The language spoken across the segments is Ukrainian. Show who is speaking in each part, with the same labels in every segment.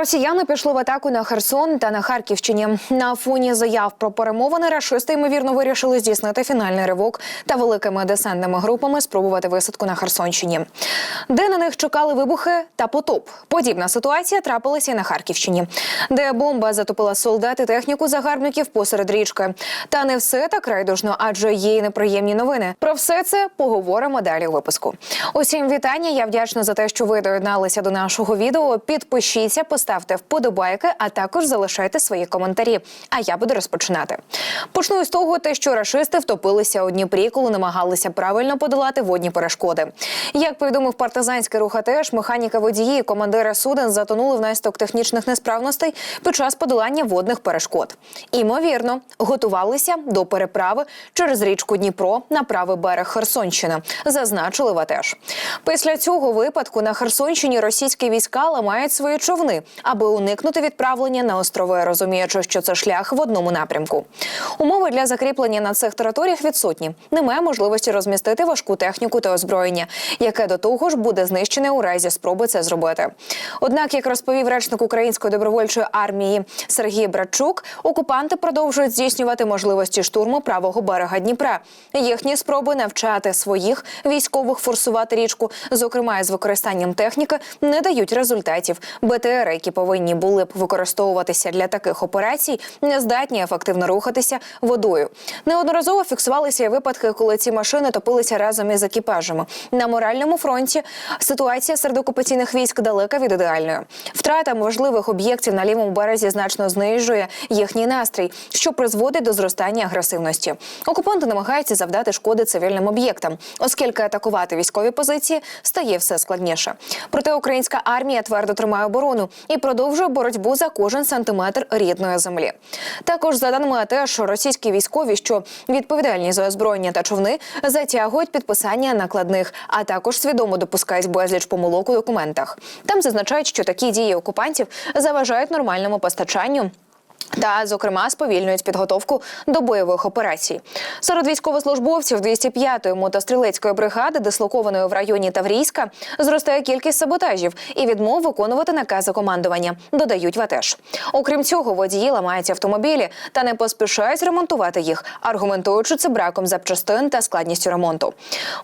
Speaker 1: Росіяни пішли в атаку на Херсон та на Харківщині. На фоні заяв про перемовини рашисти ймовірно вирішили здійснити фінальний ривок та великими десантними групами спробувати висадку на Херсонщині, де на них чекали вибухи та потоп. Подібна ситуація трапилася і на Харківщині, де бомба затопила солдат і техніку загарбників посеред річки. Та не все так райдужно, адже є й неприємні новини. Про все це поговоримо далі у випуску. Усім вітання. Я вдячна за те, що ви доєдналися до нашого відео. Підпишіться, поставте вподобайки, а також залишайте свої коментарі. А я буду розпочинати. Почну із того, те, що рашисти втопилися у Дніпрі, коли намагалися правильно подолати водні перешкоди. Як повідомив партизанський рух АТЕШ, механіка водії і командири суден затонули внаслідок технічних несправностей під час подолання водних перешкод. Імовірно, готувалися до переправи через річку Дніпро на правий берег Херсонщини, зазначили в АТЕШ. Після цього випадку на Херсонщині російські війська ламають свої човни, аби уникнути відправлення на острови, розуміючи, що це шлях в одному напрямку. Умови для закріплення на цих територіях відсутні. Немає можливості розмістити важку техніку та озброєння, яке до того ж буде знищене у разі спроби це зробити. Однак, як розповів речник української добровольчої армії Сергій Братчук, окупанти продовжують здійснювати можливості штурму правого берега Дніпра. Їхні спроби навчати своїх військових форсувати річку, зокрема із використанням техніки, не дають результатів. БТР, які повинні були б використовуватися для таких операцій, не здатні ефективно рухатися водою. Неодноразово фіксувалися і випадки, коли ці машини топилися разом із екіпажами. На моральному фронті ситуація серед окупаційних військ далека від ідеальної. Втрата важливих об'єктів на лівому березі значно знижує їхній настрій, що призводить до зростання агресивності. Окупанти намагаються завдати шкоди цивільним об'єктам, оскільки атакувати військові позиції стає все складніше. Проте українська армія твердо тримає оборону і продовжує боротьбу за кожен сантиметр рідної землі. Також за даними АТЕШ, російські військові, що відповідальні за озброєння та човни, затягують підписання накладних, а також свідомо допускають безліч помилок у документах. Там зазначають, що такі дії окупантів заважають нормальному постачанню. Та, зокрема, сповільнюють підготовку до бойових операцій. Серед військовослужбовців 205-ї мотострілецької бригади, дислокованої в районі Таврійська, зростає кількість саботажів і відмов виконувати накази командування. Додають в АТЕШ. Окрім цього, водії ламають автомобілі та не поспішають ремонтувати їх, аргументуючи це браком запчастин та складністю ремонту.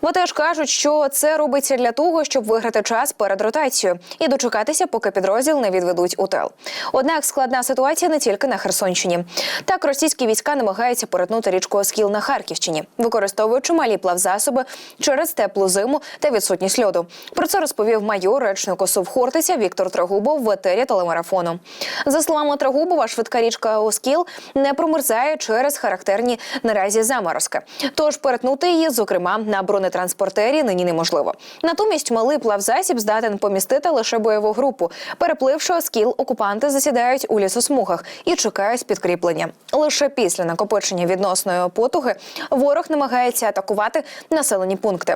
Speaker 1: В АТЕШ кажуть, що це робиться для того, щоб виграти час перед ротацією і дочекатися, поки підрозділ не відведуть у тил. Однак складна ситуація не тільки на Херсонщині. Так російські війська намагаються перетнути річку Оскіл на Харківщині, використовуючи малі плавзасоби через теплу зиму та відсутність льоду. Про це розповів майор речнику Совхортиця Віктор Трагубов в етері телемарафону. За словами Трагубова, швидка річка Оскіл не промерзає через характерні наразі заморозки. Тож перетнути її, зокрема на бронетранспортері, нині неможливо. Натомість малий плавзасіб здатен помістити лише бойову групу. Перепливши Оскіл, окупанти засідають у лісосмугах і чекають підкріплення. Лише після накопичення відносної потуги ворог намагається атакувати населені пункти.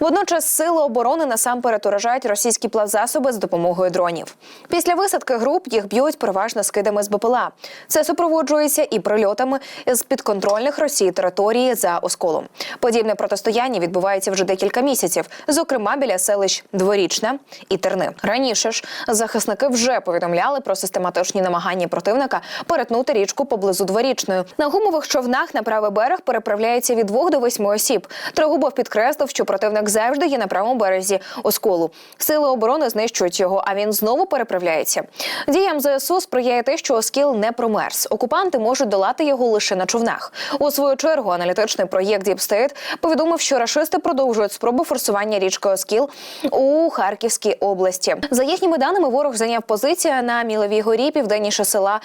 Speaker 1: Водночас сили оборони насамперед уражають російські плавзасоби з допомогою дронів. Після висадки груп їх б'ють переважно скидами з БПЛА. Це супроводжується і прильотами з підконтрольних Росії території за осколом. Подібне протистояння відбувається вже декілька місяців, зокрема біля селищ Дворічне і Терни. Раніше ж захисники вже повідомляли про систематичні намагання противника перетнути річку поблизу дворічної. На гумових човнах на правий берег переправляється від двох до восьми осіб. Трогубов підкреслив, що противник завжди є на правому березі осколу. Сили оборони знищують його, а він знову переправляється. Діям ЗСУ сприяє те, що оскіл не промерз. Окупанти можуть долати його лише на човнах. У свою чергу аналітичний проєкт Діпстейт повідомив, що рашисти продовжують спробу форсування річки Оскіл у Харківській області. За їхніми даними, ворог зайняв позицію на Міловій горі, південніше села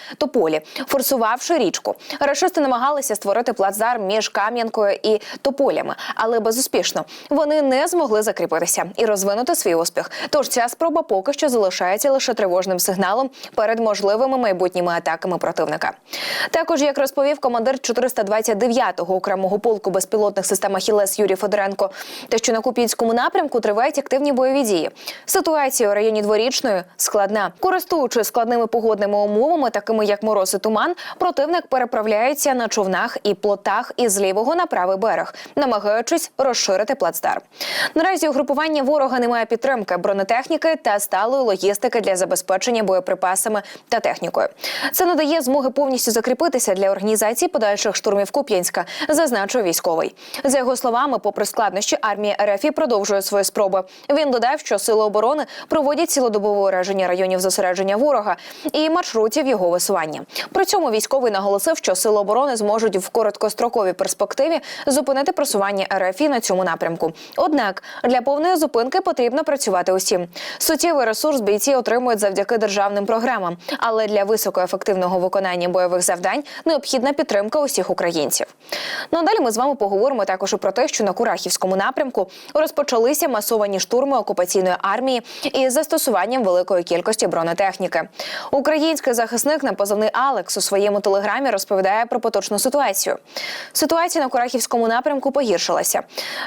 Speaker 1: Тополі, форсувавши річку. Рашисти намагалися створити плацдарм між Кам'янкою і Тополями, але безуспішно. Вони не змогли закріпитися і розвинути свій успіх. Тож ця спроба поки що залишається лише тривожним сигналом перед можливими майбутніми атаками противника. Також, як розповів командир 429-го окремого полку безпілотних систем Ахілес Юрій Федоренко, те, що на Купінському напрямку тривають активні бойові дії. Ситуація у районі дворічної складна, користуючись складними погодними умовами, такими як мороз мороз і туман, противник переправляється на човнах і плотах із лівого на правий берег, намагаючись розширити плацдарм. Наразі угрупування ворога немає підтримки бронетехніки та сталої логістики для забезпечення боєприпасами та технікою. Це надає змоги повністю закріпитися для організації подальших штурмів Куп'янська, зазначив військовий. За його словами, попри складнощі, армія РФ продовжує свої спроби. Він додав, що сили оборони проводять цілодобове ураження районів зосередження ворога і маршрутів його висування. При цьому військовий наголосив, що сили оборони зможуть в короткостроковій перспективі зупинити просування РФ на цьому напрямку. Однак для повної зупинки потрібно працювати усім. Суттєвий ресурс бійці отримують завдяки державним програмам, але для високоефективного виконання бойових завдань необхідна підтримка усіх українців. Ну а далі ми з вами поговоримо також про те, що на Курахівському напрямку розпочалися масовані штурми окупаційної армії із застосуванням великої кількості бронетехніки. Український захисник на позивний Алекс у своєму телеграмі розповідає про поточну ситуацію. Ситуація на Курахівському напрямку погіршилася.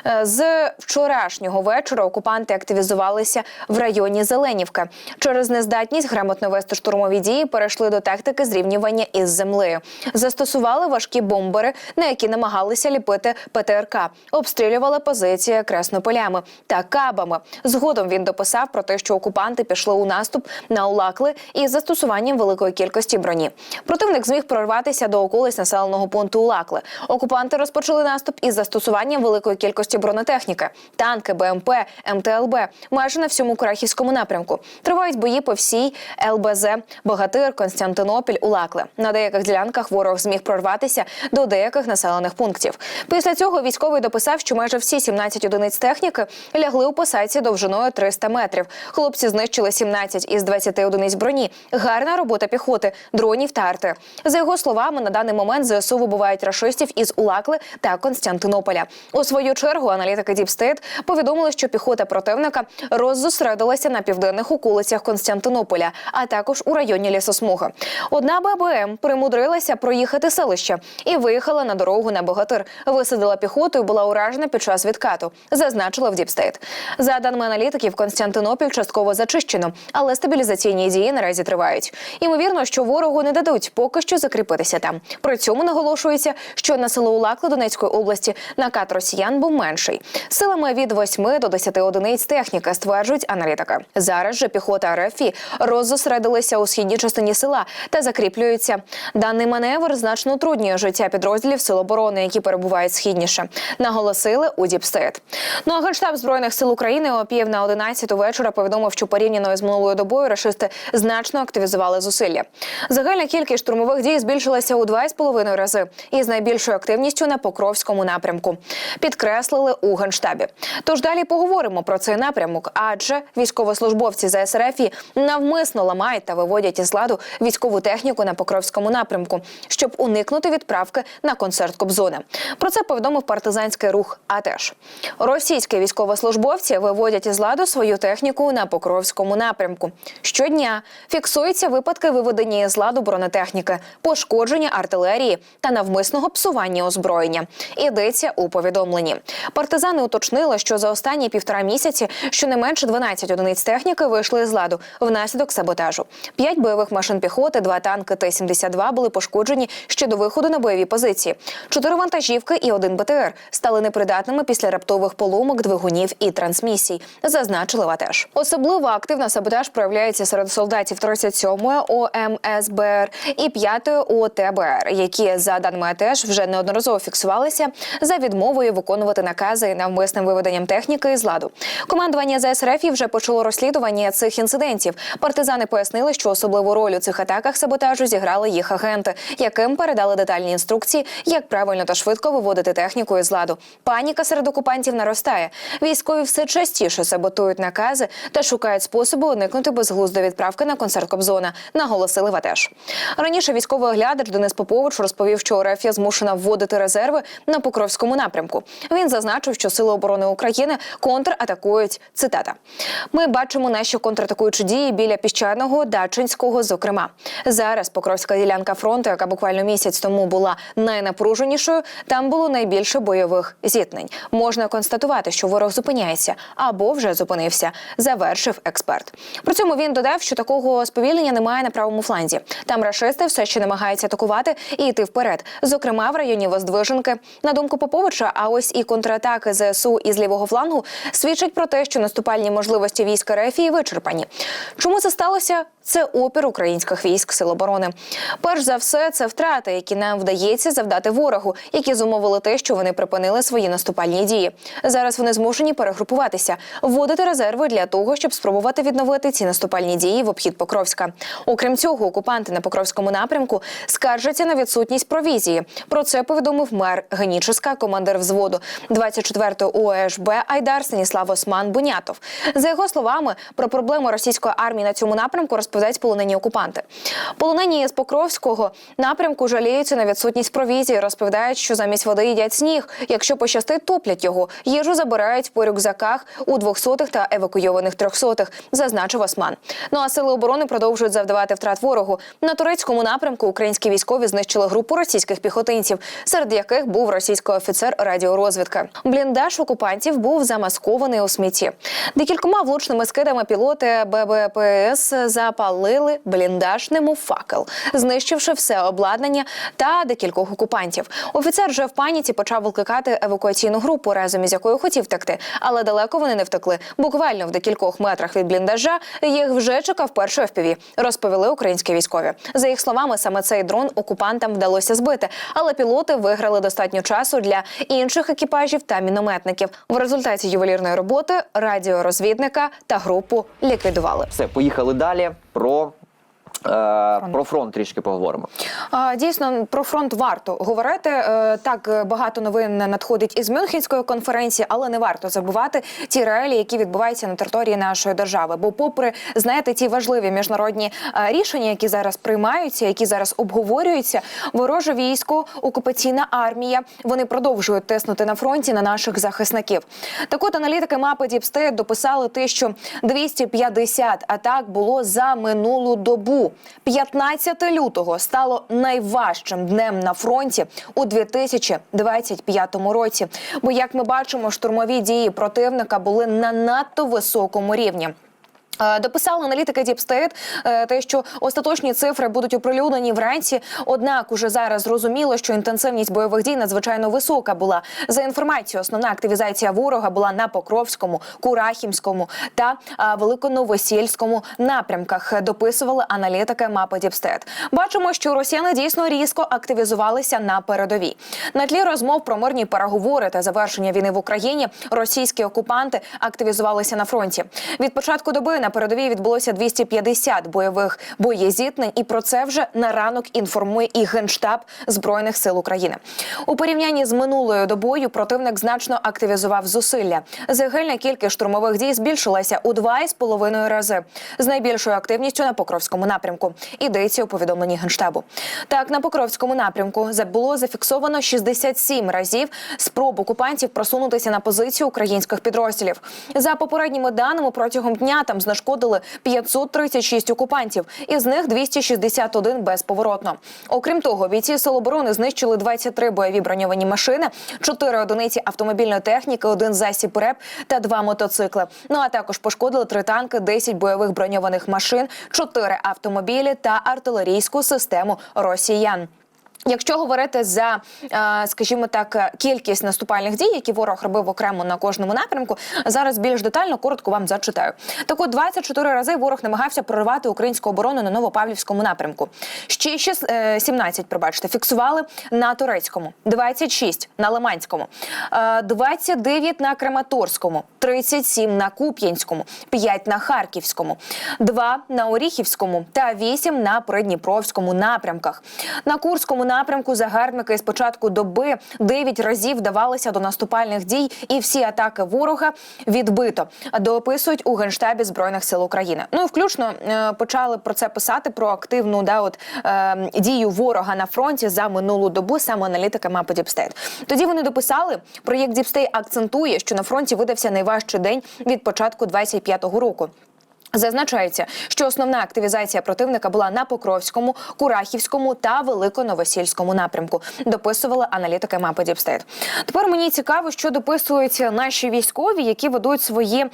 Speaker 1: Е, З вчорашнього вечора окупанти активізувалися в районі Зеленівки. Через нездатність грамотно вести штурмові дії перейшли до тактики зрівнювання із землею. Застосували важкі бомбери, на які намагалися ліпити ПТРК, обстрілювали позиції креснополями та кабами. Згодом він дописав про те, що окупанти пішли у наступ на Улакли із застосуванням великої кількості броні. Противник зміг прорватися до околиць населеного пункту Улакли. Окупанти розпочали наступ із застосуванням великої кількості бронетехніки, танки, БМП, МТЛБ майже на всьому Курахівському напрямку. Тривають бої по всій ЛБЗ, Богатир, Константинопіль, Улакли. На деяких ділянках ворог зміг прорватися до деяких населених пунктів. Після цього військовий дописав, що майже всі 17 одиниць техніки лягли у посадці довжиною 300 метрів. Хлопці знищили 17 із 20 одиниць броні. Гарна робота піхоти, дронів та арти. За його словами, на даний момент ЗСУ вибувають рашистів із Улакли та Константинополя. У свою чергу аналітики Діпстейт повідомили, що піхота противника роззосередилася на південних околицях Константинополя, а також у районі лісосмуги. Одна ББМ примудрилася проїхати селище і виїхала на дорогу на Богатир. Висадила піхоту і була уражена під час відкату. Зазначили в Діпстейт. За даними аналітиків, Константинопіль частково зачищено, але стабілізаційні дії наразі тривають. Ймовірно, що ворогу не дадуть поки що закріпитися там. При цьому наголошується, що на село Улакли Донецької області накат росіян був менший. Силами від 8 до 10 одиниць техніки стверджують аналітики. Зараз же піхота РФ роззосередилися у східній частині села та закріплюються. Даний маневр значно утруднює життя підрозділів сил оборони, які перебувають східніше. Наголосили у Діпстейт. Ну а генштаб збройних сил України о пів на 11 вечора повідомив, що порівняно з минулою добою рашисти значно активізували зусилля. Загальна кількість штурмових дій збільшилася у 2,5 рази із найбільшою активністю на Покровському напрямку. Підкреслили у генштабі. Тож далі поговоримо про цей напрямок, адже військовослужбовці ЗСРФ навмисно ламають та виводять із ладу військову техніку на Покровському напрямку, щоб уникнути відправки на концерт Кобзона. Про це повідомив партизанський рух. АТЕШ. російські військовослужбовці виводять із ладу свою техніку на Покровському напрямку. Щодня фіксуються випадки виведення із ладу бронетехніки, пошкодження артилерії та навмисного псування озброєння. Йдеться у повідомленні. Партизани уточнили, що за останні півтора місяці щонайменше 12 одиниць техніки вийшли з ладу внаслідок саботажу. П'ять бойових машин піхоти, два танки Т-72 були пошкоджені ще до виходу на бойові позиції. Чотири вантажівки і один БТР стали непридатними після раптових поломок двигунів і трансмісій. Зазначили ВАТЕШ. Особливо активно саботаж проявляється серед солдатів 37-ї ОМСБР і 5-ї ОТБР, які за даними АТЕШ вже неодноразово фіксувалися за відмовою виконувати накази навмисним виведенням техніки із ладу. Командування ЗСРФ вже почало розслідування цих інцидентів. Партизани пояснили, що особливу роль у цих атаках саботажу зіграли їх агенти, яким передали детальні інструкції, як правильно та швидко виводити техніку із ладу. Паніка серед окупантів наростає. Військові все частіше саботують накази та шукають способи уникнути безглуздої відправки на концерт Кобзона. Наголосили ВАТЕШ. Раніше військовий оглядач Денис Попович розповів, що є змушена вводити резерви на Покровському напрямку. Він зазначив, що сили оборони України контратакують. Цитата: Ми бачимо наші контратакуючі дії біля піщаного Дачинського. Зокрема, зараз Покровська ділянка фронту, яка буквально місяць тому була найнапруженішою, там було найбільше бойових зіткнень. Можна констатувати, що ворог зупиняється або вже зупинився. Завершив експерт. При цьому він додав, що такого сповільнення немає на правому фланзі. Там рашисти все ще намагаються атакувати і йти вперед. Зокрема, в районі Воздвиженки. На думку Поповича, а ось і контратаки ЗСУ із лівого флангу свідчать про те, що наступальні можливості військ РФ вичерпані. Чому це сталося? Це опір українських військ сил оборони. Перш за все, це втрати, які нам вдається завдати ворогу, які зумовили те, що вони припинили свої наступальні дії. Зараз вони змушені перегрупуватися, вводити резерви для того, щоб спробувати відновити ці наступальні дії в обхід Покровська. Окрім цього, окупанти на Покровському напрямку скаржаться на відсутність провізії. Про це повідомив мер Геніческа, командир взводу 24-ї ОЕШБ Айдар Станіслав Осман Бунятов. За його словами, про проблему російської армії на цьому напрямку розповідають полонені окупанти. Полонені з Покровського напрямку жаліються на відсутність провізії. Розповідають, що замість води їдять сніг. Якщо пощастить, топлять його. Їжу забирають по рюкзаках у 200-х та евакуйованих 300-х, зазначив Осман. Ну а сили оборони продовжують завдавати втрат ворогу. На турецькому напрямку українські військові знищили групу російських піхотинців, серед яких був російський офіцер радіорозвідки. Бліндаж окупантів був замаскований у смітті. Декількома влучними скидами пілоти ББПС запалили бліндаж, немов факел, знищивши все обладнання та декількох окупантів. Офіцер вже в паніці почав викликати евакуаційну групу, разом із якою хотів втекти, але далеко вони не втекли. Буквально в декількох метрах від бліндажа їх вже чекав перший FPV, розповіли українські військові. За їх словами, саме цей дрон окупантам вдалося збити, але пілоти виграли достатньо часу для інших екіпажів та мінометників. В результаті ювелірної роботи радіорозвідника та групу ліквідували.
Speaker 2: Все, поїхали далі. Про, е, про фронт трішки поговоримо.
Speaker 1: Дійсно, про фронт варто говорити. Е, Так багато новин надходить із Мюнхенської конференції, але не варто забувати ті реалії, які відбуваються на території нашої держави. Бо, попри знаєте, ті важливі міжнародні е, рішення, які зараз приймаються, які зараз обговорюються, вороже військо, окупаційна армія, вони продовжують тиснути на фронті на наших захисників. Так от аналітики мапи Діпстейт дописали те, що 250 атак було за минулу добу. 15 лютого стало найважчим днем на фронті у 2025 році. Бо, як ми бачимо, штурмові дії противника були на надто високому рівні. Е, Дописали аналітики Діпстейт те, що остаточні цифри будуть оприлюднені вранці. Однак уже зараз зрозуміло, що інтенсивність бойових дій надзвичайно висока була. За інформацією, основна активізація ворога була на Покровському, Курахімському та е, Великоновосільському напрямках. Дописували аналітики мапи Діпстейт. Бачимо, що росіяни дійсно різко активізувалися на передовій. На тлі розмов про мирні переговори та завершення війни в Україні російські окупанти активізувалися на фронті. Від початку доби на передовій відбулося 250 бойових боєзіткнень, і про це вже на ранок інформує і генштаб збройних сил України. У порівнянні з минулою добою противник значно активізував зусилля. Загальна кількість штурмових дій збільшилася у два із половиною рази з найбільшою активністю на Покровському напрямку. Йдеться у повідомленні генштабу. Так, на Покровському напрямку було зафіксовано 67 разів спроб окупантів просунутися на позицію українських підрозділів. За попередніми даними протягом дня там знешкодили 536 окупантів, із них 261 безповоротно. Окрім того, бійці Сил оборони знищили 23 бойові броньовані машини, 4 одиниці автомобільної техніки, один засіб РЕП та два мотоцикли. Ну а також пошкодили три танки, 10 бойових броньованих машин, 4 автомобілі та артилерійську систему росіян. Якщо говорити за, е, скажімо так, кількість наступальних дій, які ворог робив окремо на кожному напрямку, зараз більш детально коротко вам зачитаю. Так от 24 рази ворог намагався проривати українську оборону на Новопавлівському напрямку. Ще шіс- е, 17, пробачте, фіксували на турецькому, 26 на Лиманському, е, 29 на Краматорському, 37 на Куп'янському, 5 на Харківському, 2 на Оріхівському та 8 на Придніпровському напрямках. На Курському напрямку загарбники з початку доби 9 разів вдавалися до наступальних дій, і всі атаки ворога відбито. Дописують у генштабі збройних сил України. Ну включно е, почали про це писати про активну да от е, дію ворога на фронті за минулу добу. Саме аналітика мапи Діпстейт. Тоді вони дописали, проєкт Діпстейт акцентує, що на фронті видався найважчий день від початку 25-го року. Зазначається, що основна активізація противника була на Покровському, Курахівському та Великоновосільському напрямку. Дописувала аналітики мапи Діпстейт. Тепер мені цікаво, що дописують наші військові, які ведуть свої е,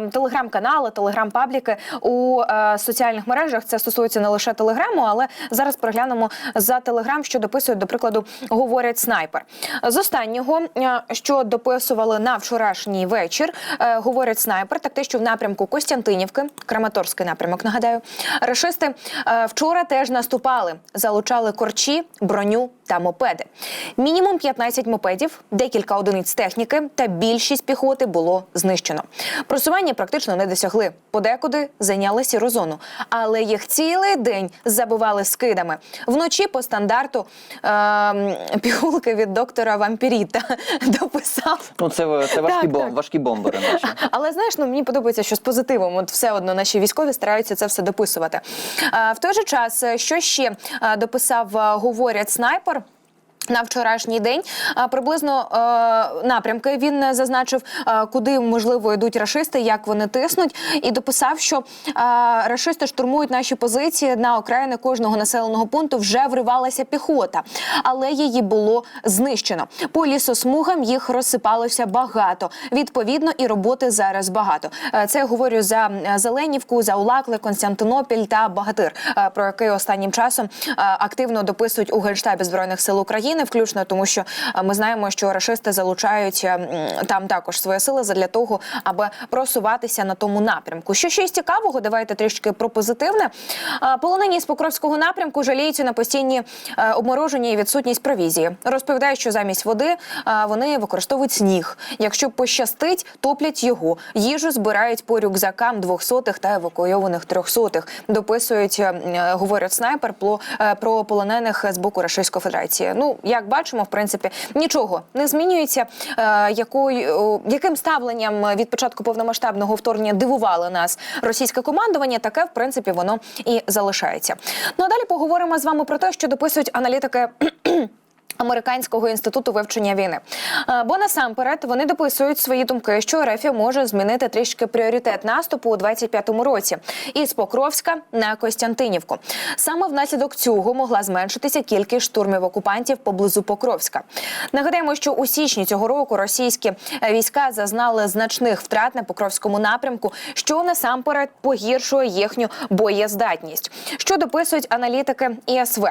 Speaker 1: телеграм-канали, телеграм-пабліки у е, соціальних мережах. Це стосується не лише телеграму, але зараз переглянемо за телеграм, що дописують, до прикладу, говорять снайпер. З останнього, е, що дописували на вчорашній вечір, е, говорять снайпер, так те, що в напрямку Костянтинівки, Краматорський напрямок, нагадаю, рашисти е, вчора теж наступали, залучали корчі, броню та мопеди. Мінімум 15 мопедів, декілька одиниць техніки та більшість піхоти було знищено. Просування практично не досягли. Подекуди зайняли сіру зону, але їх цілий день забивали скидами. Вночі по стандарту е, пігулки від доктора Вампіріта дописав.
Speaker 2: Ну, це, це важкі,
Speaker 1: Так,
Speaker 2: бом,
Speaker 1: так.
Speaker 2: важкі бомбери наші.
Speaker 1: Але знаєш, ну мені подобається, що з позитивом, от все одно наші військові стараються це все дописувати. В той же час, е, що ще е, дописав, е, говорять снайпер. На вчорашній день приблизно е, напрямки він е, зазначив, е, куди можливо йдуть рашисти, як вони тиснуть, і дописав, що рашисти штурмують наші позиції на окраїни кожного населеного пункту. Вже вривалася піхота, але її було знищено. По лісосмугам їх розсипалося багато. Відповідно, і роботи зараз багато. Це я говорю за Зеленівку, за Улакли, Константинопіль та Багатир, про який останнім часом активно дописують у генштабі збройних сил України, включно тому, що е, ми знаємо, що рашисти залучають е, там також свої сили для того, аби просуватися на тому напрямку. Що ще цікавого, давайте трішки про позитивне. Е, Полонені з Покровського напрямку жаліються на постійні обмороження і відсутність провізії. Розповідають, що замість води вони використовують сніг. Якщо пощастить, топлять його. Їжу збирають по рюкзакам двохсотих та евакуйованих трьохсотих. Дописують, говорять снайпер про полонених з боку Російської Федерації. Ну як бачимо, в принципі, нічого не змінюється. Е, якою яким ставленням від початку повномасштабного вторгнення дивувало нас російське командування, таке в принципі воно і залишається. Ну а далі поговоримо з вами про те, що дописують аналітики. Американського інституту вивчення війни, Е, бо насамперед вони дописують свої думки, що РФ може змінити трішки пріоритет наступу у 25-му році із Покровська на Костянтинівку. Саме внаслідок цього могла зменшитися кількість штурмів окупантів поблизу Покровська. Нагадаємо, що у січні цього року російські війська зазнали значних втрат на Покровському напрямку, що насамперед погіршує їхню боєздатність. Що дописують аналітики ІСВ.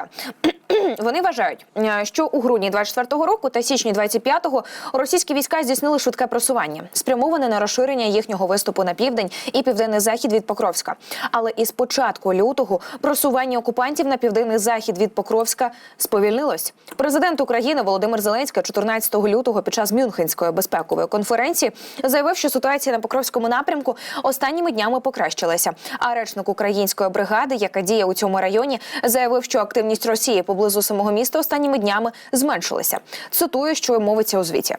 Speaker 1: Вони вважають, е, що у грудні 24-го року та січні 25-го російські війська здійснили швидке просування, спрямоване на розширення їхнього виступу на південь і південний захід від Покровська. Але із початку лютого просування окупантів на південний захід від Покровська сповільнилось. Президент України Володимир Зеленський 14 лютого під час Мюнхенської безпекової конференції заявив, що ситуація на Покровському напрямку останніми днями покращилася. А речник української бригади, яка діє у цьому районі, заявив, що активність Росії поблизу самого міста останніми днями зменшилася. Цитую, що мовиться у звіті.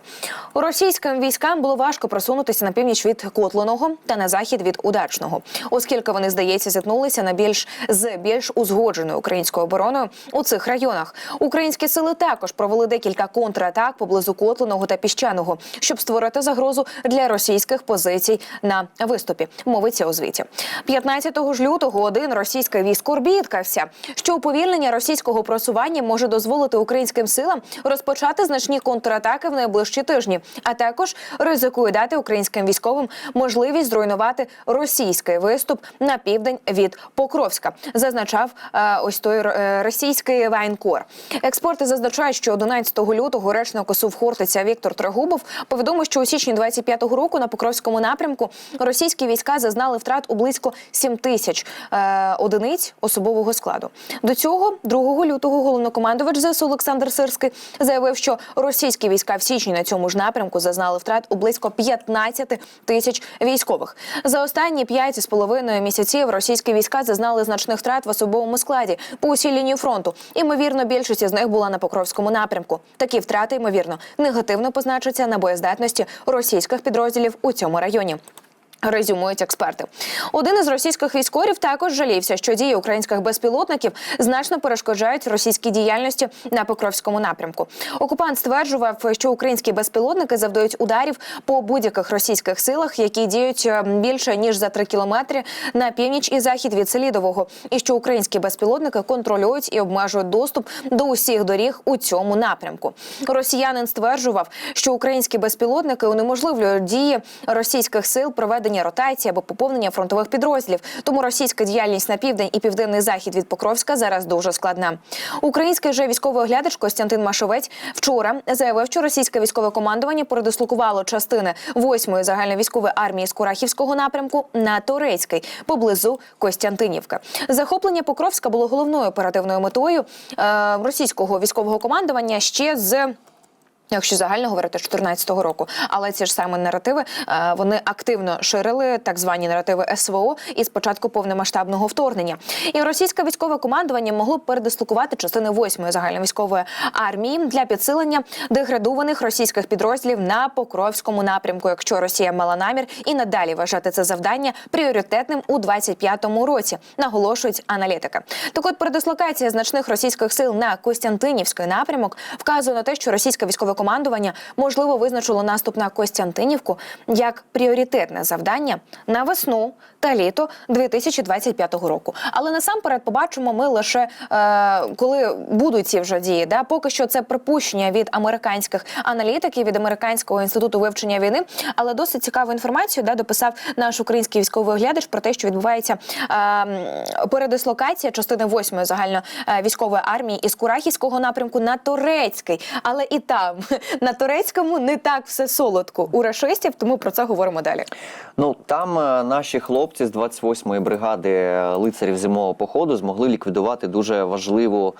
Speaker 1: Російським військам було важко просунутися на північ від Котлиного та на захід від Удачного, оскільки вони, здається, зіткнулися на більш з більш узгодженою українською обороною у цих районах. Українські сили також провели декілька контратак поблизу Котлиного та Піщаного, щоб створити загрозу для російських позицій на виступі. Мовиться у звіті. 15 ж лютого один російський військо бідкався, що уповільнення російського просування може дозволити українським силам розпочати значні контратаки в найближчі тижні, а також ризикує дати українським військовим можливість зруйнувати російський виступ на південь від Покровська. Зазначав е, ось той е, російський воєнкор. Експерти зазначають, що 11 лютого речник ОСУВ Хортиця Віктор Трегубов повідомив, що у січні 25-го року на Покровському напрямку російські війська зазнали втрат у близько 7 тисяч е, одиниць особового складу. До цього 2 лютого головнокомандувач ЗСУ Олександр Сирський заявив, що російські війська в січні на цьому ж напрямку зазнали втрат у близько 15 тисяч військових. За останні 5,5 місяців російські війська зазнали значних втрат в особовому складі по усій лінії фронту. Імовірно, більшість із них була на Покровському напрямку. Такі втрати, ймовірно, негативно позначаться на боєздатності російських підрозділів у цьому районі. Резюмують експерти. Один із російських військових також жалівся, що дії українських безпілотників значно перешкоджають російській діяльності на Покровському напрямку. Окупант стверджував, що українські безпілотники завдають ударів по будь-яких російських силах, які діють е, більше ніж за три кілометри на північ і захід від Селідового, і що українські безпілотники контролюють і обмежують доступ до усіх доріг у цьому напрямку. Росіянин стверджував, що українські безпілотники унеможливлюють дії російських сил проведення ротації або поповнення фронтових підрозділів. Тому російська діяльність на південь і південний захід від Покровська зараз дуже складна. Український же військовий оглядач Костянтин Машовець вчора заявив, що російське військове командування передислокувало частини 8-ї загальновійськової армії з Курахівського напрямку на Торецький поблизу Костянтинівки. Захоплення Покровська було головною оперативною метою е, російського військового командування ще з. Якщо загально говорити з 2014 року, але ці ж саме наративи е, вони активно ширили так звані наративи СВО із початку повномасштабного вторгнення. І російське військове командування могло передислокувати частини 8-ї загальновійськової армії для підсилення деградованих російських підрозділів на Покровському напрямку, якщо Росія мала намір і надалі вважати це завдання пріоритетним у 25-му році, наголошують аналітики. Так от передислокація значних російських сил на Костянтинівський напрямок вказує на те, що російське військове командування можливо визначило наступ на Костянтинівку як пріоритетне завдання на весну та літо 2025 року. Але насамперед побачимо ми лише е, коли будуть ці вже дії. Да? Поки що це припущення від американських аналітиків, від американського інституту вивчення війни. Але досить цікаву інформацію да, дописав наш український військовий оглядач про те, що відбувається е, передислокація частини 8-ї загально е, військової армії із Курахівського напрямку на Турецький. Але і там на турецькому не так все солодко у рашистів, тому про це говоримо далі.
Speaker 2: Ну там е, наші хлопці з 28-ї бригади е, лицарів зимового походу змогли ліквідувати дуже важливу,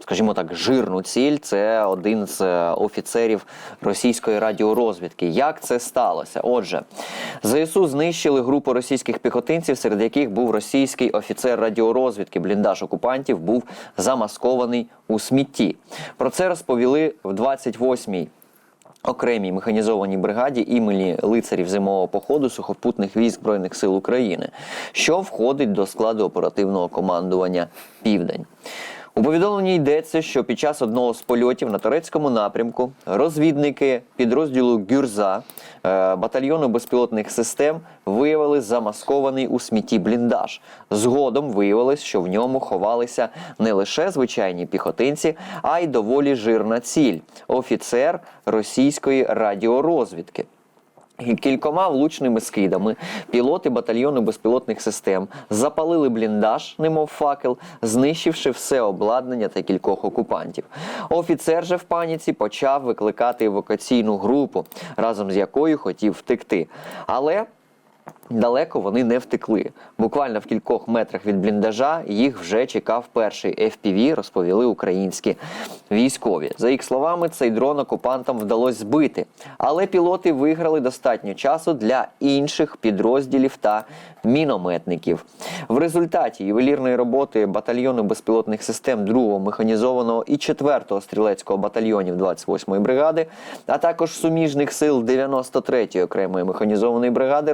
Speaker 2: скажімо так, жирну ціль. Це один з е, офіцерів російської радіорозвідки. Як це сталося? Отже, ЗСУ знищили групу російських піхотинців, серед яких був російський офіцер радіорозвідки. Бліндаж окупантів був замаскований у смітті. Про це розповіли в 28-й окремій механізованій бригаді імені лицарів зимового походу сухопутних військ Збройних сил України, що входить до складу оперативного командування Південь. У повідомленні йдеться, що під час одного з польотів на турецькому напрямку розвідники підрозділу Гюрза е, батальйону безпілотних систем виявили замаскований у смітті бліндаж. Згодом виявилось, що в ньому ховалися не лише звичайні піхотинці, а й доволі жирна ціль офіцер російської радіорозвідки. Кількома влучними скидами пілоти батальйону безпілотних систем запалили бліндаж, немов факел, знищивши все обладнання та кількох окупантів. Офіцер же в паніці почав викликати евакуаційну групу, разом з якою хотів втекти. Але Далеко вони не втекли. Буквально в кількох метрах від бліндажа їх вже чекав перший FPV, розповіли українські військові. За їх словами, цей дрон окупантам вдалося збити, але пілоти виграли достатньо часу для інших підрозділів та мінометників. В результаті ювелірної роботи батальйону безпілотних систем 2-го механізованого і 4-го стрілецького батальйонів 28-ї бригади, а також суміжних сил 93-ї окремої механізованої бригади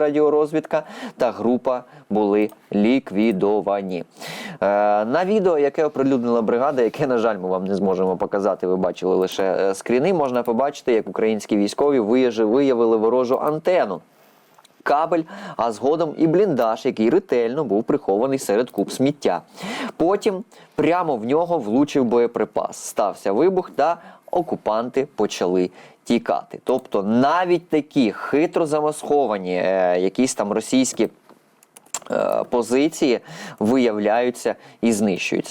Speaker 2: радіорозвідка та група були ліквідовані. Е, на відео, яке оприлюднила бригада, яке, на жаль, ми вам не зможемо показати, ви бачили лише е, скріни, можна побачити, як українські військові виявили- ворожу антену кабель, а згодом і бліндаж, який ретельно був прихований серед куб сміття. Потім прямо в нього влучив боєприпас. Стався вибух та окупанти почали тікати. Тобто навіть такі хитро замасковані е, якісь там російські е, позиції виявляються і знищуються.